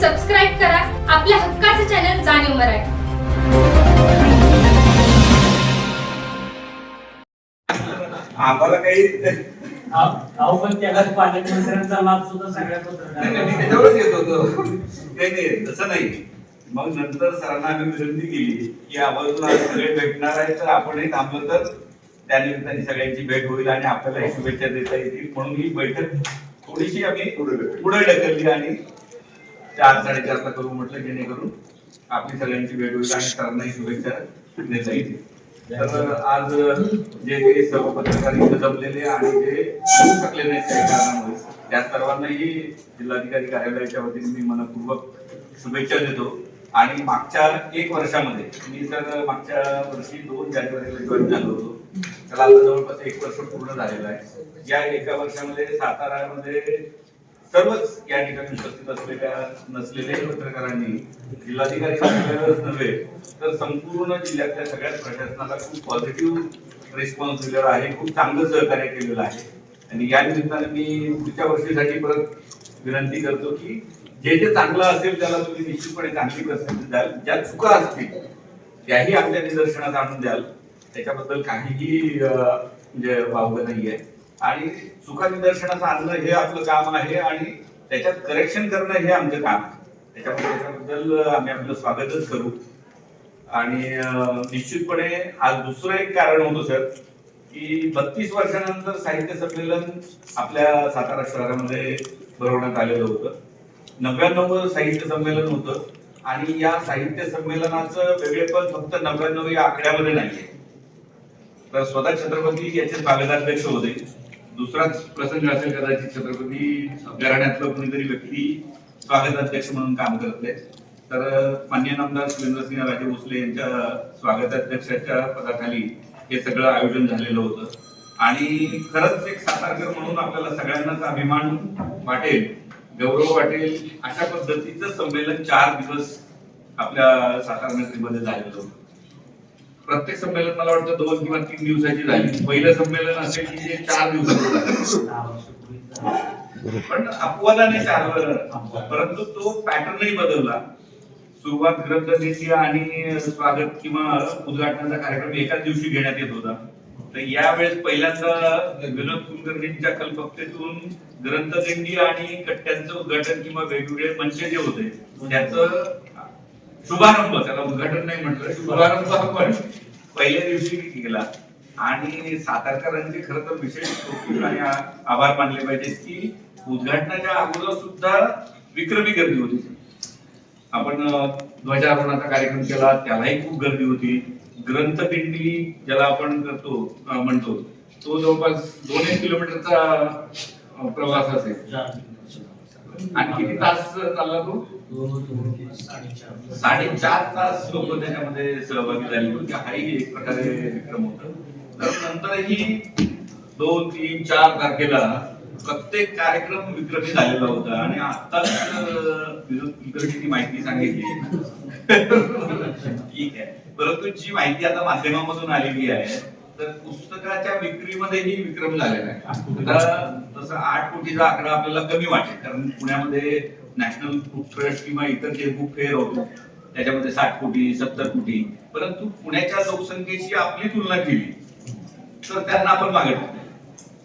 Subscribe करा. आपल्या हक्काचे चॅनल जाणीव मराठी. आम्हाला काही अहो पण त्याला पालकमंत्र्यांचा लाभ सुद्धा सगळ्या नाही, नाही, मी पत्रकार त्याच्यावरच येत होतो. नाही नाही तसं नाही. मग नंतर सरांना आम्ही विनंती केली की आज सगळे भेटणार आहे तर आपणही थांबलो तर त्यानिमित्ताने सगळ्यांची भेट होईल आणि आपल्याला शुभेच्छा देता येतील. म्हणून ही बैठक थोडीशी आम्ही पुढे ढकलली आणि चार साडेचारला करू म्हटलं जेणेकरून आपली सगळ्यांची भेट होईल आणि सरांनाही शुभेच्छा देता येईल तर आज जे काही सर्व पत्रकार इथे जमलेले आणि जे येऊ शकले नाहीत काही कारणामुळे त्या सर्वांनाही जिल्हाधिकारी कार्यालयाच्या वतीने मी मनपूर्वक शुभेच्छा देतो. आणि मागच्या एक वर्षामध्ये मी तर मागच्या वर्षी दोन जानेवारीला जॉईन झालो होतो. त्याला आता जवळपास एक वर्ष पूर्ण झालेलं आहे. या एका वर्षामध्ये सातारामध्ये सर्वच या ठिकाणी उपस्थित असलेल्या नसलेल्या पत्रकारांनी जिल्हाधिकारी कार्यालयावरच नव्हे तर संपूर्ण जिल्ह्यातल्या सगळ्याच प्रशासनाला खूप पॉझिटिव्ह रिस्पॉन्स दिलेला आहे खूप चांगलं सहकार्य केलेलं आहे. आणि या निमित्ताने मी पुढच्या वर्षीसाठी परत विनंती करतो की जे जे चांगलं असेल त्याला तुम्ही निश्चितपणे चांगली प्रसिद्धी द्याल ज्या चुका असतील त्याही आपल्या निदर्शनात आणून द्याल. त्याच्याबद्दल काहीही म्हणजे वावग नाही आहे आणि सुखनिदर्शनाचं आणणं हे आपलं काम आहे आणि त्याच्यात करेक्शन करणं हे आमचं काम आहे. त्याच्यामुळे त्याच्याबद्दल आम्ही आपलं स्वागतच करू. आणि निश्चितपणे आज दुसरं एक कारण होतं सर की बत्तीस वर्षानंतर साहित्य संमेलन आपल्या सातारा शहरामध्ये भरवण्यात आलेलं होतं. नव्याण्णव साहित्य संमेलन होतं आणि या साहित्य संमेलनाचं वेगळेपण फक्त नव्याण्णव या आकड्यामध्ये नाहीये. तर स्वतः छत्रपती याचे स्वागताध्यक्ष होते. दुसराच प्रसंग असेल कदाचित छत्रपती घराण्यातलं कोणीतरी व्यक्ती स्वागताध्यक्ष म्हणून काम करते तर मान्य नामदार सुरेंद्रसिंह राजे भोसले यांच्या स्वागताध्यक्षाच्या पदाखाली हे सगळं आयोजन झालेलं होतं. आणि खरंच एक सातारकर म्हणून आपल्याला सगळ्यांनाच अभिमान वाटेल गौरव वाटेल अशा पद्धतीचं संमेलन चार दिवस आपल्या सातारा नगरीमध्ये झालेलं होतं. प्रत्येक संमेलन मला वाटतं दोन किंवा तीन दिवसाची झाली पहिलं संमेलन असेल की जे चार दिवसाचं पण अपवादाने चार परंतु तो पॅटर्नही बदलला. सुरुवात ग्रंथ आणि स्वागत किंवा उद्घाटनाचा कार्यक्रम एकाच दिवशी घेण्यात येत होता. तर यावेळेस पहिल्यांदा विनोद कुलकर्णींच्या कल्पकतेतून ग्रंथदिंडी आणि कट्ट्यांचं उद्घाटन किंवा वेगवेगळे मंच जे होते. त्याचं शुभारंभ. त्याला उद्घाटन नाही म्हटलं शुभारंभ आपण पहिल्या दिवशी केला. आणि सातारकरांचे खरं तर विशेष कौतुक आणि आभार मानले पाहिजे की उद्घाटनाच्या अगोदर सुद्धा विक्रमी गर्दी होती. आपण ध्वजारोहणाचा कार्यक्रम केला त्यालाही खूप गर्दी होती. ग्रंथदिंडी ज्याला आपण करतो म्हणतो तो जवळपास दोन एक किलोमीटरचा प्रवास असेल. आणि किती तास चालला तो? साडेचार तास लोक त्याच्यामध्ये सहभागी झाले होते. म्हणजे हाही एक प्रकारे विक्रम होत. तर नंतरही दोन तीन चार तारखेला प्रत्येक कार्यक्रम विक्रमी झालेला होता. आणि आत्ताच अं, माहिती सांगितली. ठीक आहे. परंतु जी माहिती आता माध्यमामधून आलेली आहे तर पुस्तकाच्या विक्रीमध्येही विक्रम झालेला आहे. तसं आठ कोटीचा आकडा आपल्याला कमी वाटेल कारण पुण्यामध्ये नॅशनल बुक ट्रस्ट किंवा इतर जे बुक फेअर होतो त्याच्यामध्ये साठ कोटी सत्तर कोटी. परंतु पुण्याच्या लोकसंख्येची आपली तुलना केली तर त्यांना आपण मागे.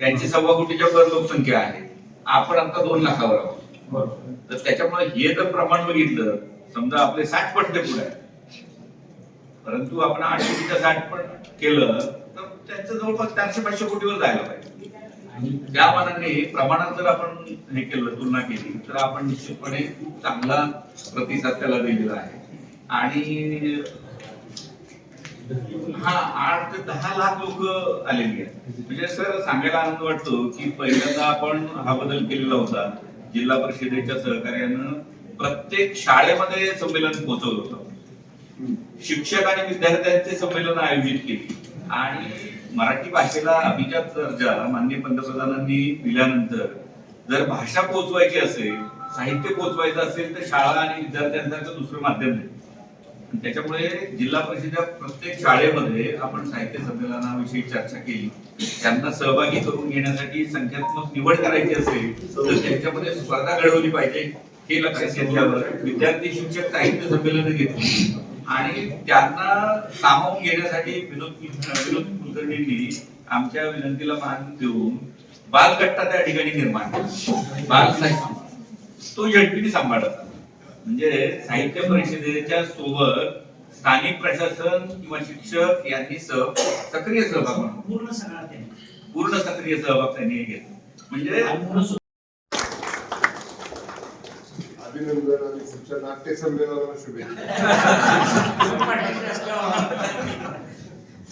त्यांची सव्वा कोटीच्या वर लोकसंख्या आहे. आपण आता दोन लाखावर आहोत. तर त्याच्यामुळे हे जर प्रमाण बघितलं समजा आपले साठ पट ते पुढे. परंतु आपण आठ कोटीच्या साठ पण केलं तर त्यांचं जवळपास चारशे पाचशे कोटीवर जायला पाहिजे. त्या मानाने प्रमाणात जर आपण हे केलं तुलना केली तर आपण निश्चितपणे खूप चांगला प्रतिसाद त्याला दिलेला आहे. आणि हा आठ ते दहा लाख लोक आलेली आहेत. म्हणजे सर सांगायला आनंद वाटतो की पहिल्यांदा आपण हा बदल केलेला होता. जिल्हा परिषदेच्या सहकार्यानं प्रत्येक शाळेमध्ये संमेलन पोहोचवलं होतं. शिक्षक आणि विद्यार्थ्यांचे संमेलन आयोजित केली. आणि मराठी भाषेला अभिजात दर्जा माननीय पंतप्रधानांनी दिल्यानंतर जर भाषा पोहोचवायची असेल साहित्य पोहोचवायचं असेल तर शाळा आणि विद्यार्थ्यांसारखं दुसरं माध्यम नाही. त्याच्यामुळे जिल्हा परिषदेच्या प्रत्येक शाळेमध्ये आपण साहित्य संमेलनाविषयी चर्चा केली. त्यांना सहभागी करून घेण्यासाठी संख्यात्मक निवड करायची असेल तर त्यांच्यामध्ये स्पर्धा घडवली पाहिजे हे लक्षात घेतल्यावर विद्यार्थी शिक्षक साहित्य संमेलन घेतली. आणि त्यांना सामावून घेण्यासाठी विनोद विनोद कुलकर्णींनी आमच्या विनंतीला मान देऊन बालकट्टा त्या ठिकाणी निर्माण केला. बाल साहित्य. तो झडपीने सांभाळत म्हणजे साहित्य परिषदेच्या सोबत स्थानिक प्रशासन किंवा शिक्षक यांनी सह सक्रिय सहभाग. पूर्ण सक्रिय सहभाग त्यांनी घेतला. म्हणजे अभिनंदन आणि पुढच्या नाट्य संमेलनाला शुभेच्छा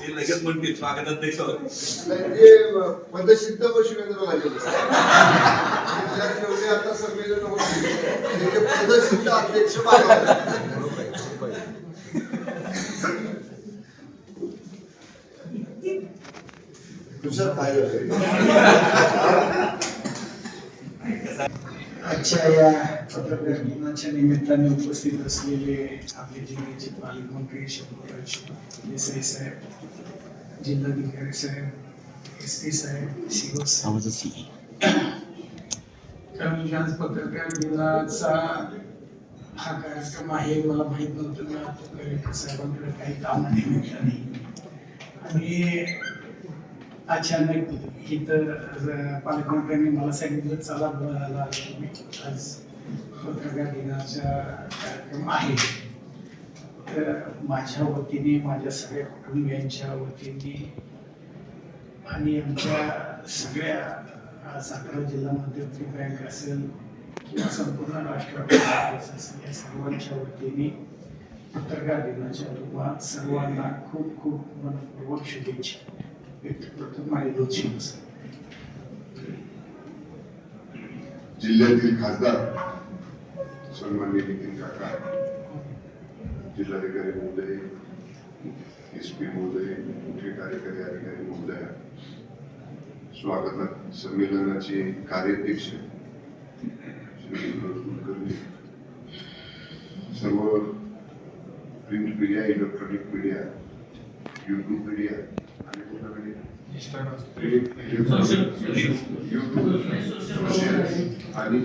लगेच म्हणतील स्वागताध्यक्ष होते. नाही, ते पदसिद्ध पशुकेंद्र लागेल जिल्ह्यात जेवढे आता संमेलन होते पदसिद्ध अध्यक्ष. तुषार काय झालं आजच्या या पत्रकार दिनाच्या निमित्ताने उपस्थित असलेले आपले जिल्ह्याचे पालकमंत्री शंभूराज देसाई साहेब जिल्हाधिकारी साहेब एस पी साहेब. कारण आज पत्रकार दिनाचा हा कार्यक्रम आहे मला माहीत नव्हतं मी आता कलेक्टर साहेबांकडे काही कामानिमित्ताने. आणि अचानक इथं ज- पालकमंत्र्यांनी मला सांगितलं चला बोलायला मी आज पत्रकार दिनाचा कार्यक्रम आहे. तर माझ्या वतीने माझ्या सगळ्या कुटुंबियांच्या वतीने आणि आमच्या सगळ्या सातारा जिल्हा मध्यवर्ती बँक असेल किंवा संपूर्ण राष्ट्रवादी असेल या सर्वांच्या वतीने पत्रकार दिनाच्या रूपात सर्वांना खूप खूप मनपूर्वक शुभेच्छा. जिल्ह्यातील खासदार सन्मान्य नितीन काका जिल्हाधिकारी महोदय एस पी महोदय मुख्य कार्यकारी अधिकारी महोदय स्वागत संमेलनाचे कार्याध्यक्ष सर्व print media electronic media YouTube media आणि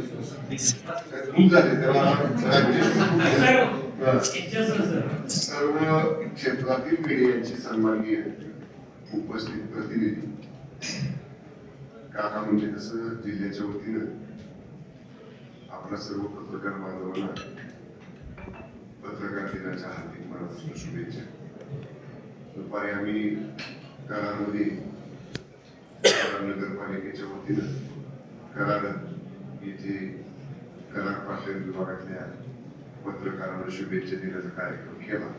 सर्व क्षेत्रातील मीडियाचे सन्माननीय उपस्थित प्रतिनिधी. काका म्हणजे कसं जिल्ह्याच्या वतीनं आपल्या सर्व पत्रकार बांधवांना पत्रकार दिनाच्या हार्दिक मनापासून शुभेच्छा. दुपारी आम्ही कराडमध्ये कराड नगरपालिकेच्या वतीनं कराड येथे कराड पाटण विभागातल्या पत्रकारांना शुभेच्छा देण्याचा कार्यक्रम केला.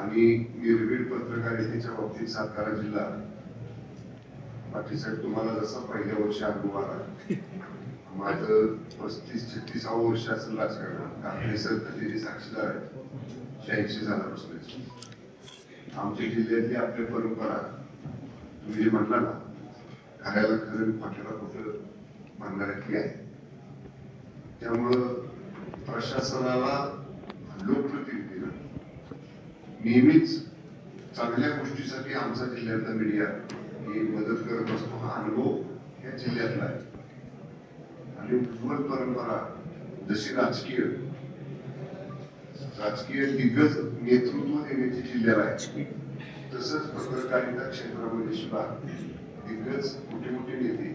आणि निर्भीड पत्रकारितेच्या बाबतीत सातारा जिल्हा बाकीसाहेब तुम्हाला जसा पहिल्या वर्षी अनुभव आला माझं पस्तीस छत्तीसावं वर्ष असेल राजकारण आपले साक्षीदार आहे शहाऐंशी झाल्यापासून. आमच्या जिल्ह्यातली आपली परंपरा तुम्ही जे म्हणला ना खऱ्याला खरं खोट्याला कुठं म्हणणाऱ्यातली आहे. त्यामुळं प्रशासनाला लोकप्रतिनिधीला नेहमीच चांगल्या गोष्टीसाठी आमचा जिल्ह्यातला मीडिया ही मदत करत असतो. हा अनुभव या जिल्ह्यातला आहे. आणि उज्ज्वल परंपरा जशी राजकीय राजकीय दिग्गज नेतृत्व देण्याची जिल्ह्याला आहे. तसंच पत्रकारिता क्षेत्रामध्ये सुद्धा दिग्गज मोठे मोठे नेते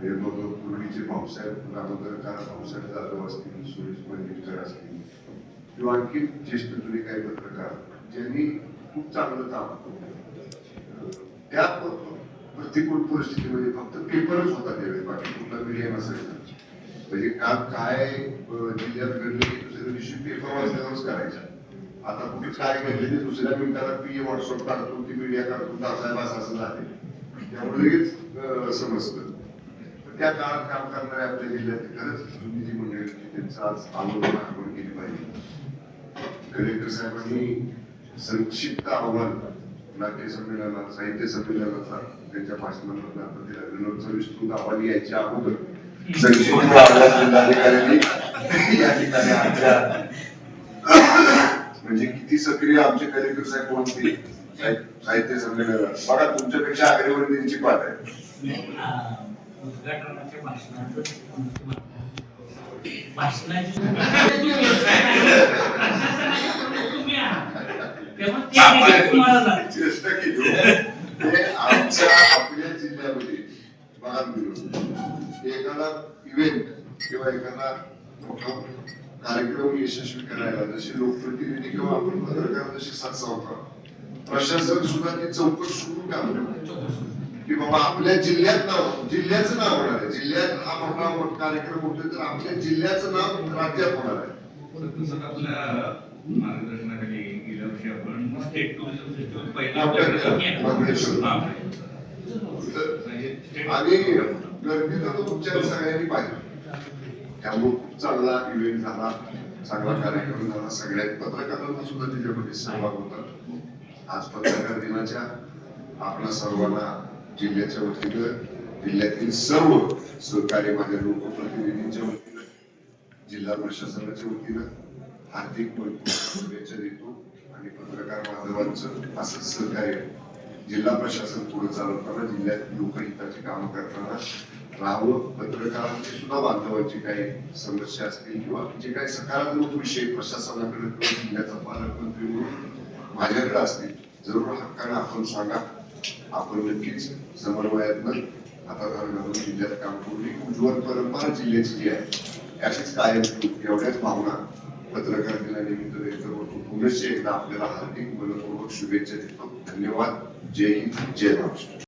हे मग पूर्वीचे भाऊसाहेब नामोदरकार भाऊसाहेब जाधव असतील सुरेश मंदिरकर असतील किंवा आणखी ज्येष्ठ जुने काही पत्रकार ज्यांनी खूप चांगलं काम त्या प्रतिकूल परिस्थितीमध्ये फक्त पेपरच होता त्यावेळी बाकी कुठला मीडिया नसायचा म्हणजे का काय जिल्ह्यात घडलं की दुसऱ्या दिवशी पेपर वाचल्यावरच करायचं. आता कुठे काय घडले ते दुसऱ्या मिनिटाला पी व्हॉट्सअप काढतो ती मीडिया काढतो दासाहेब असं असं झाले त्यामुळे लगेच समजतं. त्या काळात काम करणाऱ्या आपल्या जिल्ह्यात खरंच जुनी जी मंडळी त्यांचं आज आंदोलन आठवण केली पाहिजे. कलेक्टर साहेबांनी संक्षिप्त अहवाल नाट्य संमेलनात साहित्य संमेलनाचा त्यांच्या भाषणामधून आपण दिला विनोदचा विस्तृत अहवाल यायच्या अगोदर जिल्हाधिकाऱ्यांनी या ठिकाणी म्हणजे किती सक्रिय आमचे कलेक्टर साहेब कोणते साहित्य संमेलन. बघा तुमच्यापेक्षा आग्रेवर त्यांची पाठ आहे चेष्टा केली हो. आमच्या आपल्या जिल्ह्यामध्ये. बघा मिळून एखादा इव्हेंट किंवा एखादा मोठा कार्यक्रम यशस्वी करायला जसे लोकप्रतिनिधी किंवा आपण पत्रकार जसे सत्संग प्रशासन सुद्धा ती चौकट सुरू टाकलं की बाबा आपल्या जिल्ह्यात नाव जिल्ह्याचं नाव होणार आहे. जिल्ह्यात हा मोठा मोठा कार्यक्रम होतोय तर आपल्या जिल्ह्याचं नाव राज्यात होणार आहे. आपल्या मार्गदर्शनाखाली गेल्या वर्षी आपण स्टेट टुरिझम फेस्टिवल पहिला महाबळेश्वर. तर state- आणि गर्दी तर तुमच्या सगळ्यांनी पाहिजे त्यामुळे खूप चांगला इव्हेंट झाला चांगला कार्यक्रम झाला. सगळ्यात पत्रकारांना सुद्धा त्याच्यामध्ये सहभाग होता. आज पत्रकार दिनाच्या आपल्या सर्वांना जिल्ह्याच्या वतीनं जिल्ह्यातील सर्व सहकारी माझ्या लोकप्रतिनिधींच्या वतीनं जिल्हा प्रशासनाच्या वतीनं हार्दिक शुभेच्छा देतो. आणि पत्रकार बांधवांचं असंच सहकार्य जिल्हा प्रशासन पुढे चालवताना जिल्ह्यात लोकहिताची कामं करताना राहावं पत्रकारांची सुद्धा बांधवांची काही समस्या असतील किंवा जे काही सकारात्मक विषय प्रशासनाकडे जिल्ह्याचा पालकमंत्री म्हणून माझ्याकडे असतील जरूर हक्काने आपण सांगा. आपण नक्कीच समन्वयातनं हाताधार घालून जिल्ह्यात काम करून एक उज्ज्वल परंपरा जिल्ह्याची जी आहे अशीच कायम एवढ्याच भावना पत्रकार दिनानिमित्त व्यक्त करतो. पुनश्च एकदा आपल्याला हार्दिक मनपूर्वक शुभेच्छा देतो. धन्यवाद. जय हिंद. जय महाराष्ट्र.